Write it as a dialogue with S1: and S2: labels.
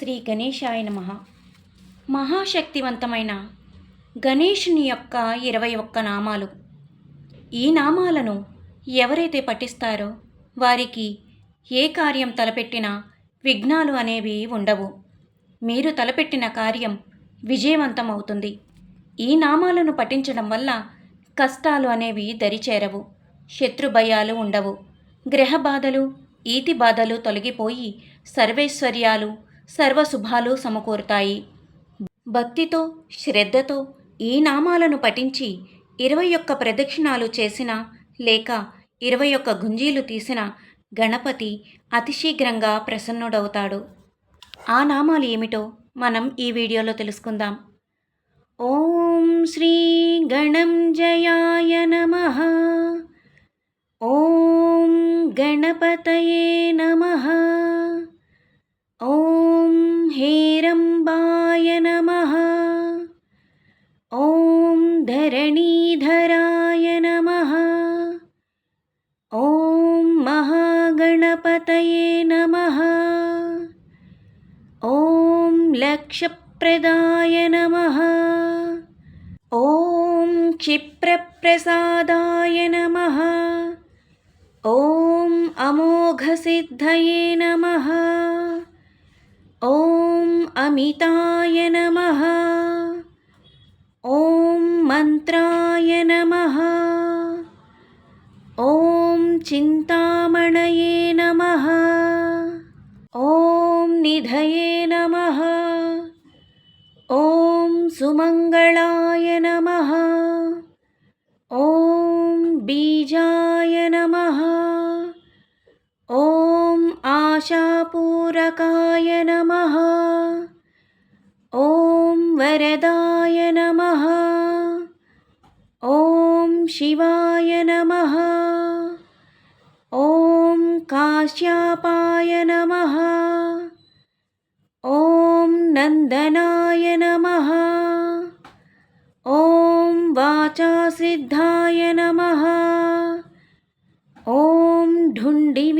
S1: శ్రీ గణేశాయ నమ. మహాశక్తివంతమైన గణేషుని యొక్క ఇరవై ఒక్క నామాలు. ఈ నామాలను ఎవరైతే పఠిస్తారో వారికి ఏ కార్యం తలపెట్టినా విఘ్నాలు అనేవి ఉండవు. మీరు తలపెట్టిన కార్యం విజయవంతం అవుతుంది ఈ నామాలను పఠించడం వల్ల కష్టాలు అనేవి దరిచేరవు శత్రు భయాలు ఉండవు. గ్రహ బాధలు ఈతి బాధలు తొలగిపోయి సర్వేశ్వర్యాలు సర్వశుభాలు సమకూరుతాయి. భక్తితో శ్రద్ధతో ఈ నామాలను పఠించి ఇరవై ఒక్క ప్రదక్షిణాలు చేసిన లేక ఇరవై ఒక్క గుంజీలు తీసిన గణపతి అతి శీఘ్రంగా ప్రసన్నుడవుతాడు. ఆ నామాలు ఏమిటో మనం ఈ వీడియోలో తెలుసుకుందాం. ఓం శ్రీ గణం జయాయ నమ. ఓం గణపతయే నమ. ఓం ीरम्बाय नमः ॐ धरणीधराय नमः। ॐ महागणपतये नमः। ॐ लप्रदाय नमः। ॐ क्षिप्रप्रसादाय नमः। ॐ अमोघसिद्धये नमः। ॐ अमिताय नमः। ॐ मन्त्राय नमः। ॐ चिन्तामणये नमः। ॐ निधये नमः। ॐ सुमङ्गलाय नमः। आशापूरकाय नमः। ॐ वरदाय नमः। ॐ शिवाय नमः। ॐ काश्यापाय नमः। ॐ नन्दनाय नमः। ॐ वाचासिद्धाय नमः। ॐ ढुण्डिवि